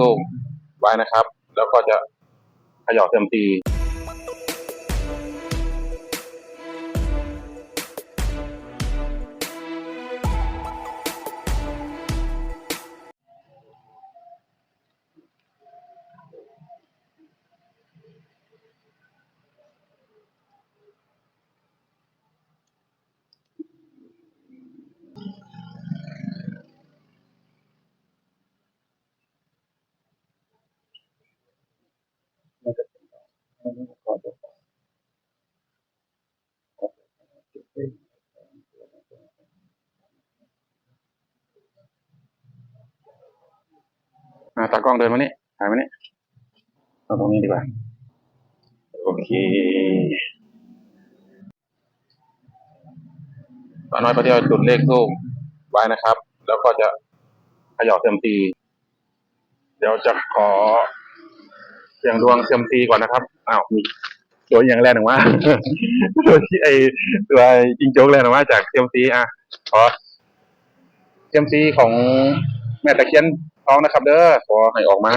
ทูกไว้นะครับ แล้วก็จะเขย่าเต็มทีากล้องเดินมานี่ถ่ายมานี่เอาตรงนี้ดีกว่า โอเคตอนน้อยประเดียวจุดเลขทูบไว้นะครับ แล้วก็จะขย่าเต็มตีเดี๋ยวจะขอเสียงดวงเต็มตีก่อนนะครับอ้าวมีตัวอย่างแรกหนึ่งว่าตัวที่ไอตัวจิงโจ๊กแรกหนึ่งว่าจากเต็มตีอะขอเต็มตีของแม่ตะเคียน ทองนะครับ เด้อขอให้ออกมา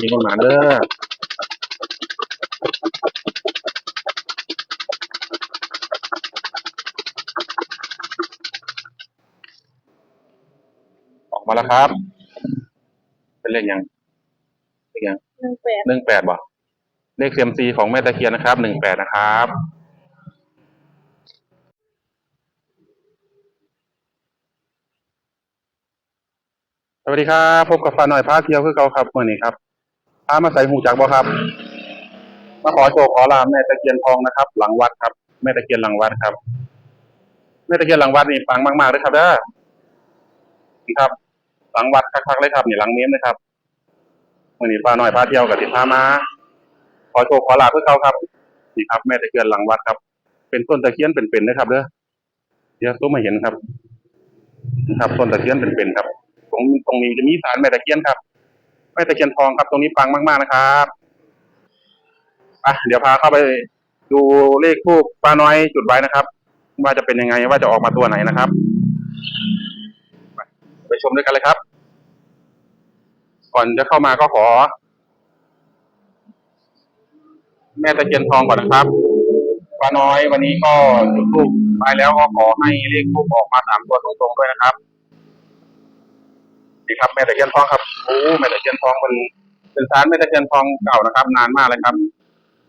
มีคนหมาเด้อออกมาแล้วครับ เป็นเลขยังเลขยังหนึ่งแปดหนึ่งแปดบ่เลขเซียมซีของแม่ตะเคียนนะครับหนึ่งแปดนะครับ สวัสดีครับพบกับฟ้าหน่อยพาเที่ยวคือเก่าครับเมื่อนี้ครับพามาใส่หูจักบ่ครับ มาขอโชคขอลาบแม่ตะเคียนทองนะครับ หลังวัดครับแม่ตะเคียนหลังวัดครับแม่ตะเคียนหลังวัดนี่ปังมากๆเลยครับเด้อนี่ครับ หลังวัดคักๆเลยครับนี่หลังเมียนนะครับมื่อนี้ป้าหน้อยพาเที่ยวกับติพามา ขอโชคขอลาบเพื่อเขาครับนี่ครับ แม่ตะเคียนหลังวัดครับ เป็นต้นตะเคียนเป็นๆนะครับเด้อเดี๋ยวต้องมาเห็นครับนะครับต้นตะเคียนเป็นๆครับ ตรงตรงนี้จะมีสารแม่ตะเคียนครับแม่ตะเคียนทองครับ ตรงนี้ปังมากๆนะครับอะเดี๋ยวพาเข้าไปดูเลขทูปป้าน้อยจุดไว้นะครับ ว่าจะเป็นยังไงว่าจะออกมาตัวไหนนะครับ ไปชมด้วยกันเลยครับ ก่อนจะเข้ามาก็ขอ แม่ตะเคียนทองก่อนนะครับป้าน้อยวันนี้ก็จุดทูปไปแล้วก็ขอให้เลขทูปออกมาสามตัวตรงๆด้วยนะครับีครับแม่ตะเคียนทองครับโอ้แม่ตะเคียนทองมันเป็นสารแม่ตะเคียนทองเก่านะครับ นานมากเลยครับ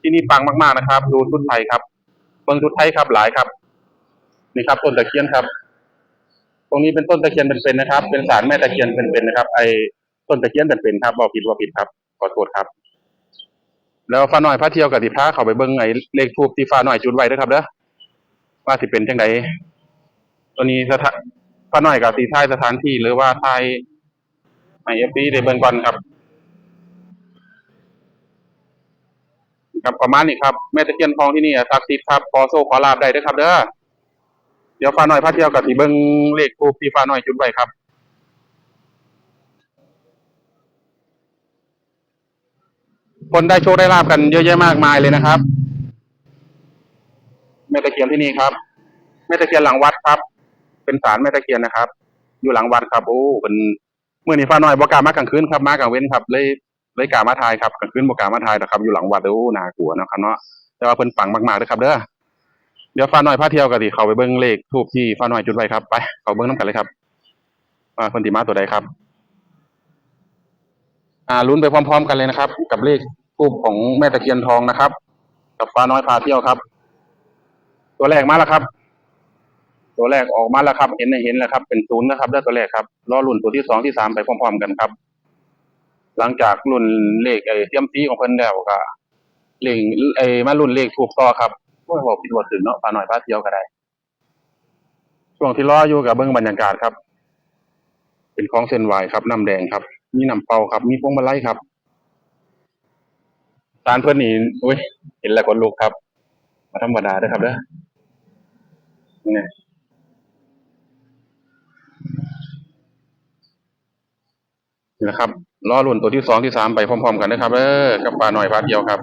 ที่นี่ปังมากๆนะครับ ดูชุดไทยครับเบิ่งชุดไทยครับหลายครับ นี่ครับต้นตะเคียนครับ ตรงนี้เป็นต้นตะเคียนเป็นๆนะครับ เป็นสารแม่ตะเคียนเป็นๆนะครับ ไอ้ต้นตะเคียนเป็นๆครับบอกผิดว่าผิดครับขอโทษครับ แล้วฟ้าน้อยพระเที่ยวกับติพาเขาไปเบิ้งไอ้เลขทูบที่ฟ้าน้อยจุดไว้ด้ครับเด้อว่าสิเป็นจังไดตัวนี้สถานฟ้าน้อยกับสีท้ายสถานที่หรือว่าท้าย ไอเอฟซีได้เบิ้งก่อนครับครับประมาณนี้ครับแม่ตะเคียนทองที่นี่ศักดิ์สิทธิ์ครับขอโชคขอลาบได้ด้อครับเด้อเดี๋ยวฟ้าหน้อยพาเที่ยวกับสีเบิงเลขทูปที่ฟ้าหน้อยจุดไว้ครับคนได้โชคได้ลาบกันเยอะแยะมากมายเลยนะครับแม่ตะเคียนที่นี่ครับแม่ตะเคียนหลังวัดครับ เป็นศาลแม่ตะเคียนนะครับ อยู่หลังวัดครับโอ้เป็น เมื่อนี้ฟ้าน้อยบกล้ามากลางคืนครับมากลางเว้นครับ เลยเลยกล้ามาทายครับกลางคืนบกล้ามาทายนะครับ อยู่หลังวัดโอ้น่ากลัวนะครับเนาะแต่ว่าเพิ่นปังมากๆเลยครับ เด้อเดี๋ยวฟ้าน้อยพาเที่ยวกันดิเขาไปเบิ้งเลขทูบที่ฟ้าน้อยจุดไว้ครับไปเขาเบิ้งน้ำกันเลยครับว่าคนที่มาตัวใดครับ อ่าลุ้นไปพร้อม ๆ กันเลยนะครับ กับเลขทูบของแม่ตะเคียนทองนะครับ กับฟ้าน้อยพาเที่ยวครับ ตัวแรกมาแล้วครับ ตัวแรกออกมาแล้วครับ เห็นเห็นแล้วครับ เป็นศูนย์นะครับได้ตัวแรกครับรอรุ่นตัวที่สองที่สามไปพร้อมๆกันครับ หลังจากรุ่นเลขไอ้เทียมซีของเพิ่นแล้วก็เลขไอ้มารุ่นเลขถูกต่อครับโอ้ยบอกผิดว่าถึงเนาะปลาหน่อยปลาเที่ยวก็ได้ช่วงที่รออยู่กับเบิ้องบรรยากาศครับ เป็นของเส้นไหวครับน้ำแดงครับ มีน้ำเปล่าครับ มีพวงมาลัยครับตานเพื่อนนี่อุ้ยเห็นแล้วคนลุกครับมาธรรมดาด้อครับเด้อนี่ นะครับล้อรุ่นตัวที่สองที่สามไปพร้อมๆกันนะครับ เออกับปลาหน่อยพักเดียวครับ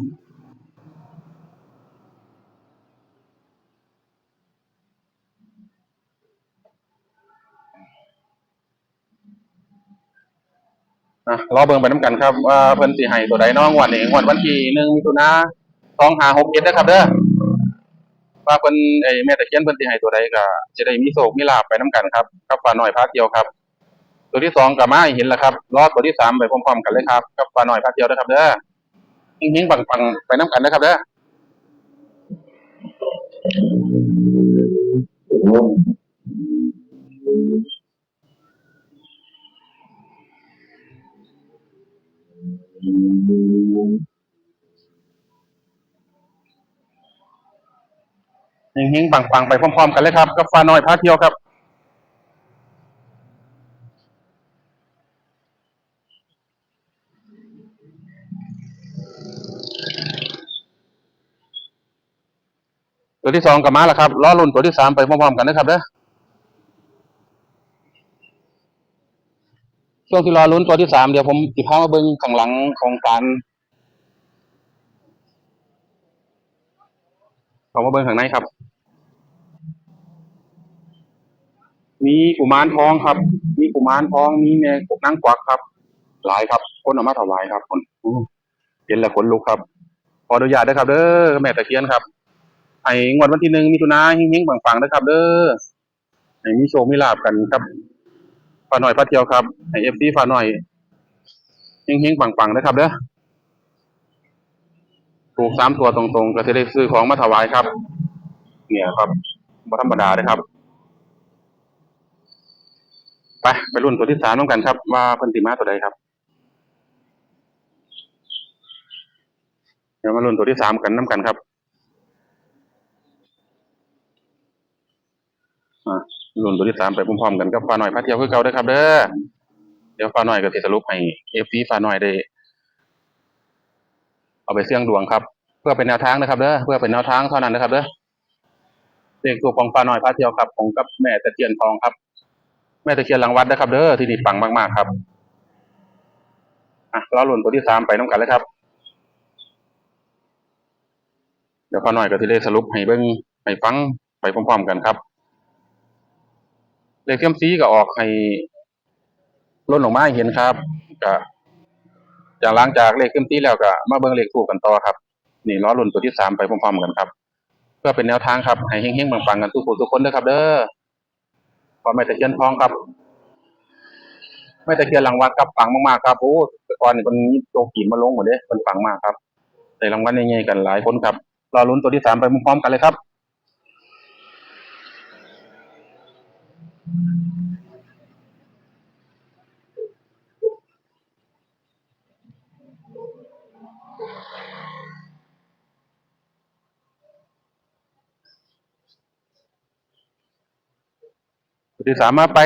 อะรอเบิ่งไปน้ำกันครับว่าเพิ่นสิไห้ตัวใดน้องวันนี้วันวันที่หนึ่งมิถุนาสองหาหกเจ็ดนะครับเด้อว่าเพิ่นไอแม่ตะเคียนเพิ่นสิไห้ตัวใดก็จะได้มีโศกมีลาบไปน้ำกันครับกับปลาหน่อยพักเดียวครับ ตัวที่สองก็มาให้เห็นแล้วครับรอตัวที่สามไปพร้อมๆกันเลยครับกับฟ้าน้อยพาเทียวนะครับเด้อเฮงๆปังๆไปน้ำกันนะครับเด้อเฮงๆปังๆไปพร้อมๆกันเลยครับกับฟ้าน้อยพาเที่ยวครับ ตัวที่สองกับมาแล้วครับล้อรุ่นตัวที่สามไปพร้อมๆกันนะครับเด้อช่วงที่รอลุ้นตัวที่สามเดี๋ยวผมสิพามาเบิ้งข้างหลังของการขอมาเบิ้งข้างในครับ มีกุมารทองครับ มีกุมารทองมีแม่กบนางกวักครับ หลายครับคนเอามาถวายครับคนเห็นแล้วขนลุกครับขออนุญาตด้วยครับ เด้อแม่ตะเคียนครับ ไอ้งวดวันที่หนึ่งมิถุนาเฮงๆปังๆนะครับ เด้อไอ้มีโชคมีลาบกันครับฟ้าหน่อยพระเที่ยวครับไอ้เอฟซีฟ้าหน่อยเฮงๆปังๆนะครับเด้อถูกสามตัวตรงๆก็จะได้ซื้อของมาถวายครับ เนี่ยครับบ่ธรรมดาเลยครับไปไปรุ่นตัวที่สามน้องกันครับ ว่าเพิ่นสิมาตัวใดครับ เดี๋ยวมารุ่นตัวที่สามกันน้ำกันครับ อ่า รุ่นตัวที่สามไปพร้อมๆกันกับฟ้าหน่อยพาเที่ยวคือเก่าเด้อครับ เด้อเดี๋ยวฟ้าหน่อยก็สิสรุปให้เอฟซีฟ้าหน่อยได้ เอาไปเสี่ยงดวงครับ เพื่อเป็นแนวทางนะครับเด้อเพื่อเป็นแนวทางเท่านั้นนะครับเด้อเลขตัวของฟ้าหน่อยพาเที่ยวครับของกับแม่ตะเคียนทองครับ แม่ตะเคียนหลังวัดนะครับ เด้อที่นี่ปังมากๆครับอะเรอรุ่นตัวที่สามไปน้ำกันเลยครับ เดี๋ยวฟ้าหน่อยก็สิได้สรุปให้เบิ่งให้ฟังไปพร้อมๆกันครับ เลขเทียมซีก็ออกให้ล้นออกมาให้เห็นครับก็จากหลังจากเลขเทียมซีแล้วก็มาเบิ่งเลขถูกกันต่อครับ นี่ล้อลุ่นตัวที่สามไปพร้อมๆกันครับ เพื่อเป็นแนวทางครับให้เฮงๆปังๆกันทุกคนทุกคนเด้อครับ เด้อพอแม่ตะเคียนทองครับแม่ตะเคียนรางวัลครับปังมากๆครับโอ้ต่ก่อนนี่มันโจกีมาลงหมดเด้มันปังมากครับได้รางวัลใหญ่ๆกันหลายคนครับรอลุ้นตัวที่สามไปพร้อมๆกันเลยครับ ตัวที่สามมาไป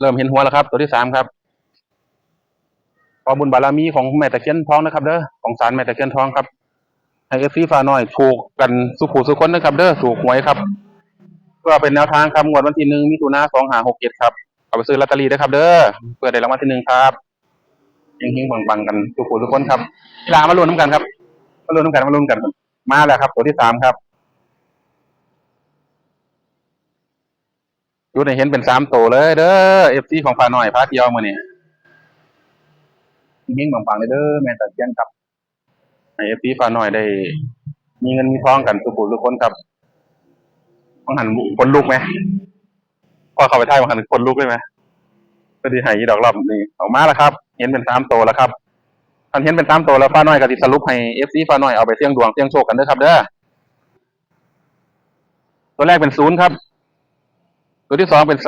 เริ่มเห็นหัวแล้วครับ ตัวที่สามครับขอบุญบารมีของแม่ตะเคียนทองนะครับ เด้อของศาลแม่ตะเคียนทองครับให้เอฟซีฟ้าน้อยถูกกันสุขุสุขคนนะครับ เด้อถูกหวยครับเพื่อเป็นแนวทางครับงวดวันที่หนึ่งมิถุนาสองหาหกเจ็ดครับเอาไปซื้อลอตเตอรี่นะครับ เด้อเพื่อได้รางวัลที่หนึ่งครับเฮงๆปังๆกันสุขุสุขคนครับกีฬามาลุ้นน้ำกันครับ มาลุ้นน้ำกันมาลุ้นกัน มาแล้วครับ ตัวที่สามครับ ดูในเห็นเป็นสามโตเลยเด้อเอฟซีของฟ้าน้อยพาเที่ยวมาเนี่ยยิ่งปังๆเลยเด้อแม่ตะเคียนครับให้เอฟซีฟ้าน้อยได้ มีเงินมีทองกันทุกผู้ทุกคนครับต้องหันคนลุกไหมพอเข้าไปท่ายมาหันคนลุกได้ไหมก็ดีหายดอกรอบนี่ออกมาแล้วครับ เห็นเป็นสามโตแล้วครับท่านเห็นเป็นสามโตแล้วฟ้าน้อยก็ติสรุปให้เอฟซีฟ้าน้อยเอาไปเสี่ยงดวงเสี่ยงโชคกันเด้อครับเด้อตัวแรกเป็นศูนย์ครับ ตัวที่สองเป็น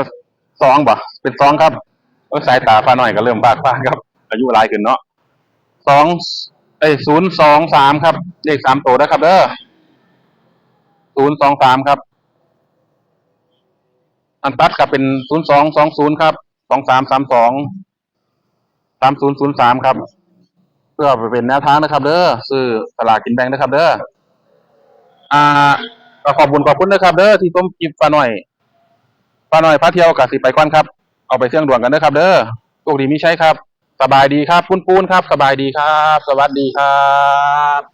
สองบ่เป็นสองครับสายตาฟ้าหน่อยก็เริ่มบาดฟ้าครับ อายุหลายขึ้นเนาะสองเอ้ยศูนย์สองสามครับ เลขสามตัวนะครับเด้อศูนย์สองสามครับ อันตัดกับเป็นศูนย์สองสองศูนย์ครับสองสามสามสองสามศูนย์ศูนย์สามครับ เพื่อไปเป็นแนวทางนะครับ เด้อซื้อสลากกินแบ่งนะครับ เด้ออ่าขอบคุณขอบคุณนะครับ เด้อที่ต้มกิฟฟ้าหน่อย ป้าน้อยพาเที่ยวกับสิไปก่อนครับ เอาไปเสี่ยงดวงกันเด้อครับ เด้อโชคดีมีใช้ครับ สบายดีครับปุ้นปูนครับ สบายดีครับ สวัสดีครับ